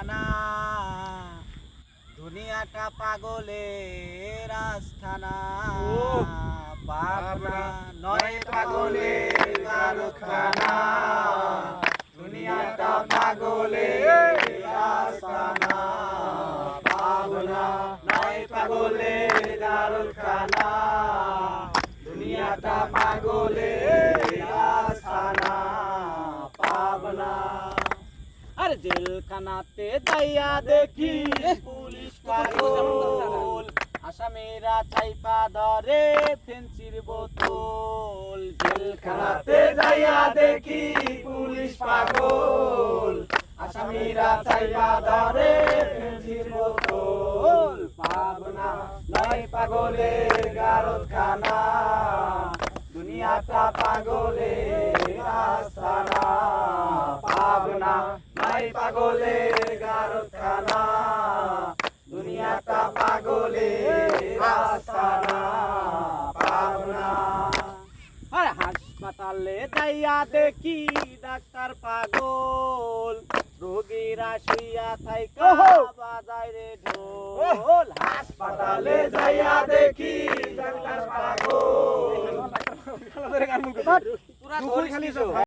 জেলখানা দুনিয়াটা পাগলের আস্থানা। পাবনা নয় পাগলের কারখানা। দুনিয়াটা পাগলের আস্থানা। পাবনা নয় পাগলের কারখানা। দুনিয়াটা পাগলের আরে জেলখানাতে যাইয়া দেখি পুলিশ পাগল। আসামিরা চাইপা ধরে ফেন্সির বোতল। জেলখানাতে যাইয়া দেখি পুলিশ পাগল। আসামিরা চাইপা ধরে ফেন্সির বোতল। পাবনা নয় পাগলের গারদখানা। দুনিয়াটা পাগলের আস্থানা পাবনা নাই পাগলের গারখানা দুনিয়াটা পাগলের পাবনা। আর হাসপাতালে যাইয়া দেখি ডাক্তার পাগল। রোগীরা শুইয়া থাইকা বাজায় রে ঢোল। হাসপাতালে যাইয়া দেখি ডাক্তার পাগল। তোরা খালি